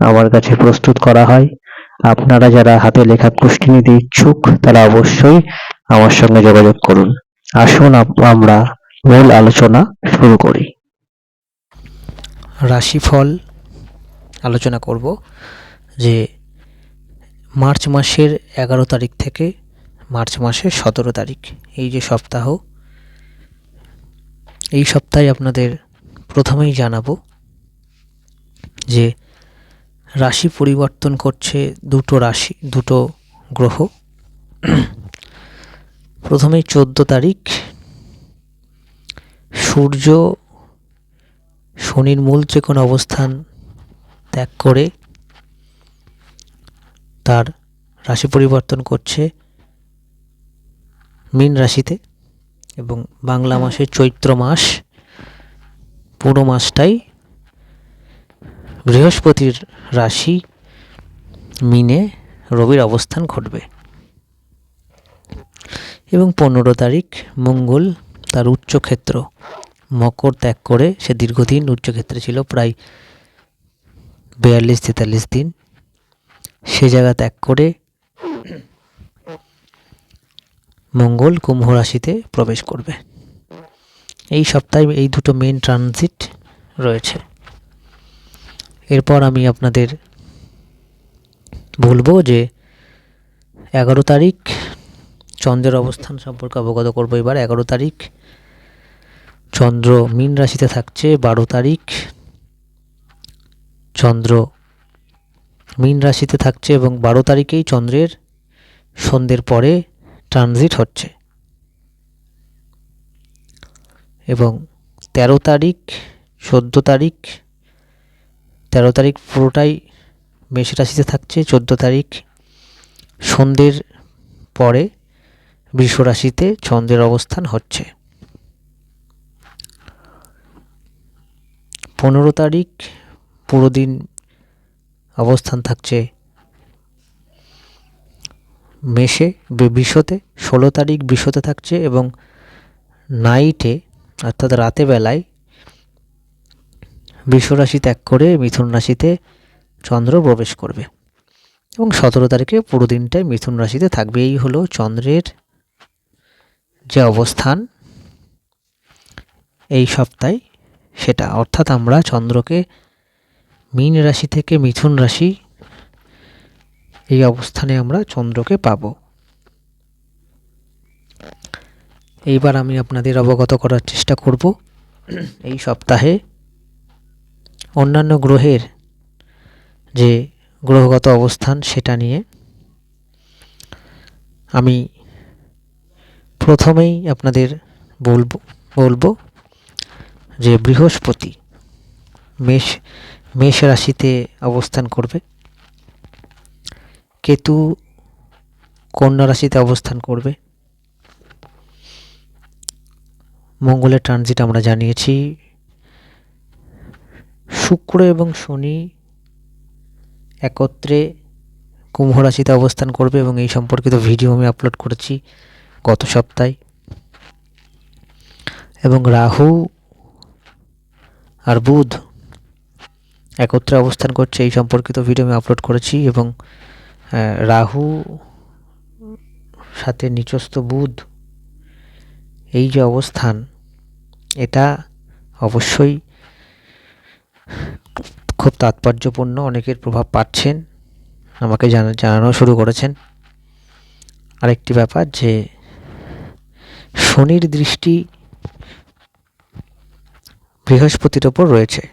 আমার কাছে প্রস্তুত করা হয়। আপনারা যারা হাতে লেখা কুষ্টি নিতে ইচ্ছুক, তারা অবশ্যই আমার সঙ্গে যোগাযোগ করুন। আসুন আমরা মূল আলোচনা শুরু করি। রাশিফল আলোচনা করব যে মার্চ মাসের এগারো তারিখ থেকে মার্চ মাসের সতেরো তারিখ, এই যে সপ্তাহ। এই সপ্তাহে আপনাদের প্রথমেই জানাব যে রাশি পরিবর্তন করছে দুটো রাশি, দুটো গ্রহ। প্রথমেই চোদ্দ তারিখ, সূর্য শনির মূল ত্রিকোণ অবস্থান ত্যাগ করে তার রাশি পরিবর্তন করছে মীন রাশিতে এবং বাংলা মাসের চৈত্র মাস, পুরো মাসটাই বৃহস্পতির রাশি মিনে রবির অবস্থান ঘটবে। এবং পনেরো তারিখ মঙ্গল তার উচ্চক্ষেত্র। মকর ত্যাগ করে সে দীর্ঘদিন উচ্চক্ষেত্রে ছিল, প্রায় বিয়াল্লিশ তেতাল্লিশ দিন। সে জায়গা ত্যাগ করে মঙ্গল কুম্ভ রাশিতে প্রবেশ করবে। এই সপ্তাহে এই দুটো মেন ট্রানজিট রয়েছে। এরপর আমি আপনাদের বলব যে এগারো তারিখ চন্দ্রের অবস্থান সম্পর্কে অবগত করব এবার। এগারো তারিখ চন্দ্র মীন রাশিতে থাকছে, বারো তারিখ চন্দ্র মীন রাশিতে থাকছে এবং বারো তারিখেই চন্দ্রের সন্ধ্যের পরে ট্রানজিট হচ্ছে। এবং তেরো তারিখ, চোদ্দ তারিখ তেরো তারিখ পুরোটাই মেষ রাশিতে থাকছে, চোদ্দ তারিখ সন্ধ্যের পরে বৃষ রাশিতে চন্দ্রের অবস্থান হচ্ছে। পনেরো তারিখ পুরো দিন অবস্থান থাকছে মেষে, বি- বিশ্বতে ষোলো তারিখ বিশ্বতে থাকছে এবং নাইটে, অর্থাৎ রাতে বেলায় বৃষ রাশি ত্যাগ করে মিথুন রাশিতে চন্দ্র প্রবেশ করবে। এবং সতেরো তারিখে পুরো দিনটাই মিথুন রাশিতে থাকবে। এই হলো চন্দ্রের যে অবস্থান, এই সপ্তাহে সেটা। অর্থাৎ আমরা চন্দ্রকে মীন রাশি থেকে মিথুন রাশি এই অবস্থানে আমরা চন্দ্রকে পাব। এইবার আমি আপনাদের অবগত করার চেষ্টা করব। এই সপ্তাহে অন্যান্য গ্রহের যে গ্রহগত অবস্থান সেটা নিয়ে আমি প্রথমেই আপনাদের বলব বলব যে বৃহস্পতি মেষ মেষ রাশিতে অবস্থান করবে। কেতু কন্যা রাশিতে অবস্থান করবে। মঙ্গলের ট্রানজিট আমরা জানিয়েছি। শুক্র এবং শনি একত্রে কুম্ভ রাশিতে অবস্থান করবে এবং এই সম্পর্কিত ভিডিও আমি আপলোড করেছি গত সপ্তাহে। এবং রাহু আর বুধ একত্রে অবস্থান করছে, এই সম্পর্কিত ভিডিও আমি আপলোড করেছি এবং রাহু সাথে নিচস্থ বুধ, এই যে অবস্থান, এটা অবশ্যই খুব তাৎপর্যপূর্ণ, অনেকের প্রভাব পাচ্ছেন। আমাকে জানা, জানানো শুরু করেছেন। আরেকটি ব্যাপার যে, শনির দৃষ্টি বৃহস্পতির ওপর রয়েছে।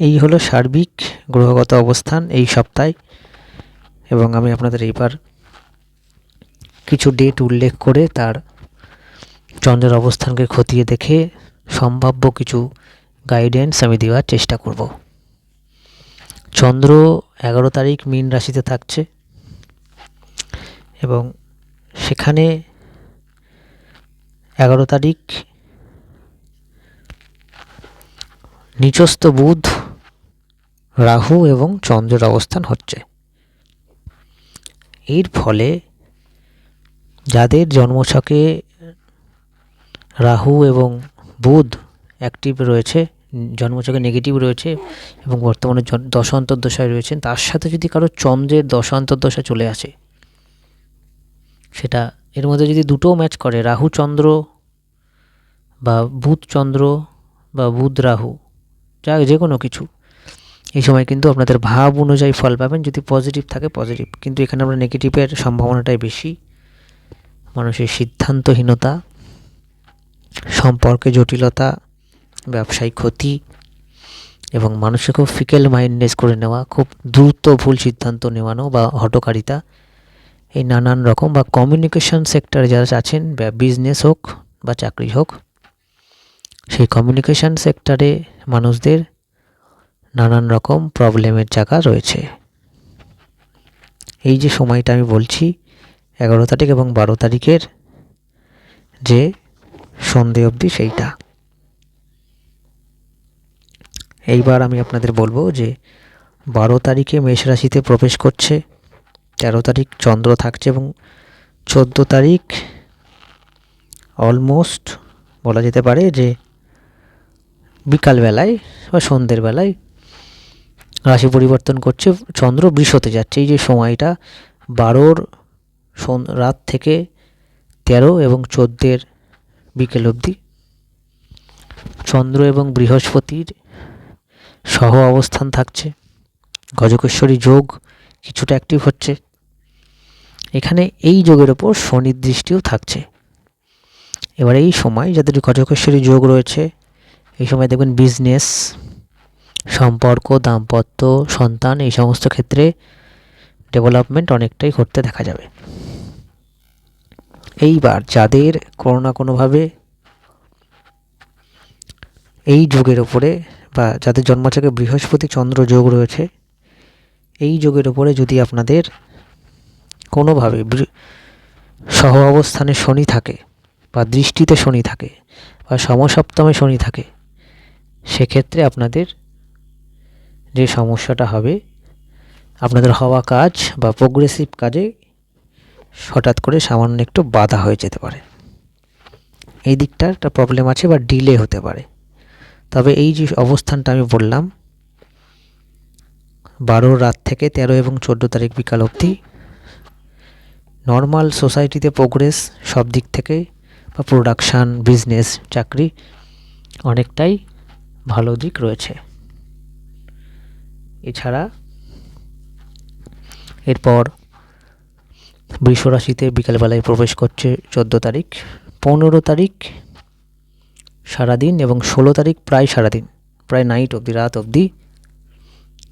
এই হলো সার্বিক গ্রহগত অবস্থান এই সপ্তাহে এবং আমি আপনাদের এইবার কিছু ডেট উল্লেখ করে তার চন্দ্রের অবস্থানকে খতিয়ে দেখে সম্ভাব্য কিছু গাইডেন্স আমি দেওয়ার চেষ্টা করব। চন্দ্র এগারো তারিখ মীন রাশিতে থাকছে এবং সেখানে এগারো তারিখ নিচস্থ বুধ, রাহু এবং চন্দ্রের অবস্থান হচ্ছে। এর ফলে যাদের জন্মছকে রাহু এবং বুধ অ্যাক্টিভ রয়েছে উম, জন্মছকে নেগেটিভ রয়েছে এবং বর্তমানে জন- দশান্তর দশায় রয়েছেন তার সাথে যদি কারও চন্দ্রের দশা চলে আসে সেটা এর মধ্যে যদি দুটো ম্যাচ করে রাহু চন্দ্র বা বুধ চন্দ্র বা বুধ রাহু যা যে কোনো কিছু এই সময় কিন্তু আপনাদের ভাব অনুযায়ী ফল পাবেন যদি পজিটিভ থাকে পজিটিভ কিন্তু এখানে আমরা নেগেটিভের সম্ভাবনাটাই বেশি। মানুষের সিদ্ধান্তহীনতা সম্পর্কে জটিলতা ব্যবসায়িক ক্ষতি এবং মানুষকে খুব ফিকেল মাইন্ডনেস করে নেওয়া, খুব দ্রুত ভুল সিদ্ধান্ত নেওয়ানো বা হটকারিতা এই নানান রকম বা কমিউনিকেশন সেক্টরে যারা আছেন বিজনেস হোক বা চাকরি হোক, সেই কমিউনিকেশন সেক্টরে মানুষদের নানান রকম প্রবলেমের জায়গা রয়েছে। এই যে সময়টা আমি বলছি, এগারো তারিখ এবং বারো তারিখের যে সন্ধে অবধি সেইটা। এইবার আমি আপনাদের বলব যে বারো তারিখে মেষ রাশিতে প্রবেশ করছে, তেরো তারিখ চন্দ্র থাকছে এবং চোদ্দ তারিখ অলমোস্ট বলা যেতে পারে যে বিকালবেলায় বা সন্ধ্যের বেলায় রাশি পরিবর্তন করছে, চন্দ্র বৃষতে যাচ্ছে। এই যে সময়টা, বারোর রাত থেকে তেরো এবং চোদ্দের বিকেল অবধি চন্দ্র এবং বৃহস্পতির সহ অবস্থান থাকছে। গজকেশ্বরী যোগ কিছুটা অ্যাক্টিভ হচ্ছে। এখানে এই যোগের ওপর শনির দৃষ্টিও থাকছে। এবার এই সময় যাদের গজকেশ্বরী যোগ রয়েছে, এই সময় দেখবেন বিজনেস সম্পর্ক, দাম্পত্য, সন্তান, এই সমস্ত ক্ষেত্রে ডেভেলপমেন্ট অনেকটাই ঘটতে দেখা যাবে। এইবার যাদের কোনো না কোনোভাবে এই যুগের ওপরে বা যাদের জন্মছকে বৃহস্পতি, চন্দ্র যোগ রয়েছে, এই যোগের ওপরে যদি আপনাদের কোনোভাবে সহ অবস্থানে শনি থাকে বা দৃষ্টিতে শনি থাকে বা সমসপ্তমে শনি থাকে, সেক্ষেত্রে আপনাদের যে সমস্যাটা হবে, আপনাদের হওয়া কাজ বা প্রোগ্রেসিভ কাজে হঠাৎ করে সামান্য একটু বাধা হয়ে যেতে পারে। এই দিকটা একটা প্রবলেম আছে বা ডিলে হতে পারে। তবে এই যে অবস্থানটা আমি বললাম, বারো রাত থেকে তেরো এবং চোদ্দ তারিখ বিকাল অবধি নর্মাল সোসাইটিতে প্রোগ্রেস সব দিক থেকে বা প্রোডাকশান বিজনেস চাকরি অনেকটাই ভালো দিক রয়েছে। এছাড়া এরপর বৃষ রাশিতে বিকালবেলায় প্রবেশ করছে চোদ্দ তারিখ, পনেরো তারিখ সারাদিন এবং ষোলো তারিখ প্রায় সারাদিন, প্রায় নাইট অবধি, রাত অবধি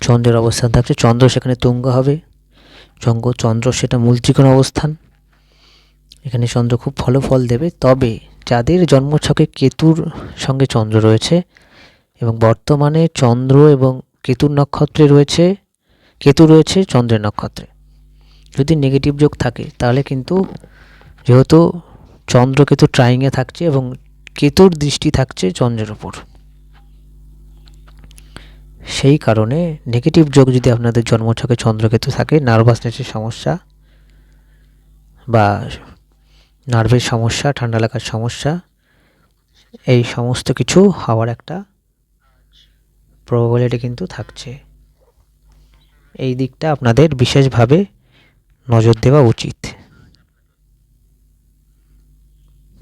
চন্দ্রের অবস্থান থাকছে। চন্দ্র সেখানে তুঙ্গ হবে। চন্দ্র চন্দ্র সেটা মূল ত্রিকোণ অবস্থান। এখানে চন্দ্র খুব ভালো ফল দেবে। তবে যাদের জন্মছকে কেতুর সঙ্গে চন্দ্র রয়েছে এবং বর্তমানে চন্দ্র এবং কেতুর নক্ষত্রে রয়েছে, কেতু রয়েছে চন্দ্রের নক্ষত্রে। যদি নেগেটিভ যোগ থাকে, তাহলে কিন্তু যেহেতু চন্দ্র কেতু ট্রাইংয়ে থাকছে এবং কেতুর দৃষ্টি থাকছে চন্দ্রের ওপর সেই কারণে নেগেটিভ যোগ যদি আপনাদের জন্মছকে চন্দ্রকেতু থাকে নার্ভাসনেসের সমস্যা বা নার্ভের সমস্যা, ঠান্ডা লাগার সমস্যা, এই সমস্ত কিছু হওয়ার একটা প্রবাবিলিটি কিন্তু থাকছে। এই দিকটা আপনাদের বিশেষভাবে নজর দেওয়া উচিত।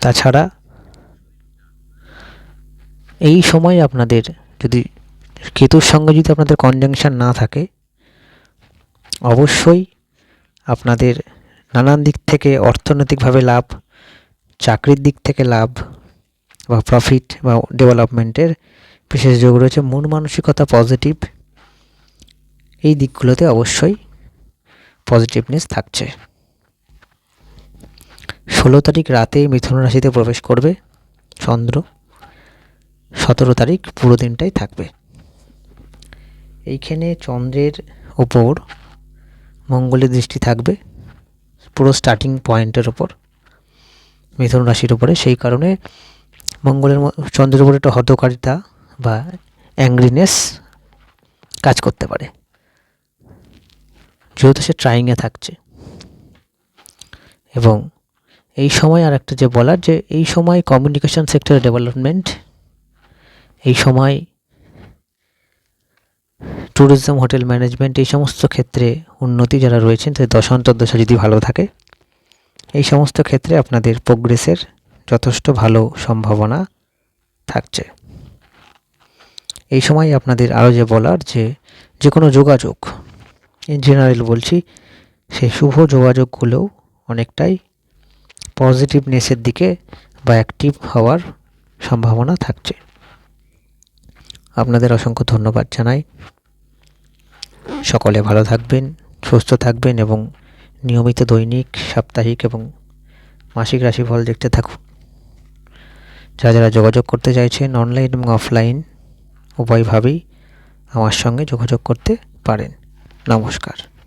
তাছাড়া এই সময় আপনাদের যদি কেতুর সঙ্গে যদি আপনাদের কনজাংশন না থাকে, অবশ্যই আপনাদের নানান দিক থেকে অর্থনৈতিকভাবে লাভ, চাকরির দিক থেকে লাভ বা প্রফিট বা ডেভেলপমেন্টের বিশেষ যোগ রয়েছে। মন মানসিকতা পজিটিভ এই দিকগুলোতে অবশ্যই পজিটিভনেস থাকছে। ষোলো তারিখ রাতে মিথুন রাশিতে প্রবেশ করবে চন্দ্র। সতেরো তারিখ পুরো দিনটাই থাকবে। এইখানে চন্দ্রের ওপর মঙ্গলের দৃষ্টি থাকবে, পুরো স্টার্টিং পয়েন্টের ওপর মিথুন রাশির উপরে। সেই কারণে মঙ্গলের চন্দ্রের উপরে একটা হতকারিতা বা অ্যাংরিনেস কাজ করতে পারে। যেহেতু সে ট্রাইংয়ে থাকছে। এবং এই সময় আর একটা যে বলার যে এই সময় কমিউনিকেশন সেক্টরের ডেভেলপমেন্ট এই সময় ট্যুরিজম হোটেল ম্যানেজমেন্ট এই সমস্ত ক্ষেত্রে উন্নতি যারা রয়েছেন, তাদের দশান্তর্দশা যদি ভালো থাকে, এই সমস্ত ক্ষেত্রে আপনাদের প্রোগ্রেসের যথেষ্ট ভালো সম্ভাবনা থাকছে। এই সময় আপনাদের আরও যে বলার যে যে কোনো যোগাযোগ ইন জেনারেল বলছি সেই শুভ যোগাযোগগুলোও অনেকটাই পজিটিভনেসের দিকে বা অ্যাক্টিভ হওয়ার সম্ভাবনা থাকছে। আপনাদের অসংখ্য ধন্যবাদ জানাই। সকলে ভালো থাকবেন, সুস্থ থাকবেন এবং নিয়মিত দৈনিক, সাপ্তাহিক এবং মাসিক রাশিফল দেখতে থাকুন। যারা যারা যোগাযোগ করতে চাইছেন অনলাইন এবং অফলাইন উভয়ভাবেই আমার সঙ্গে যোগাযোগ করতে পারেন। নমস্কার।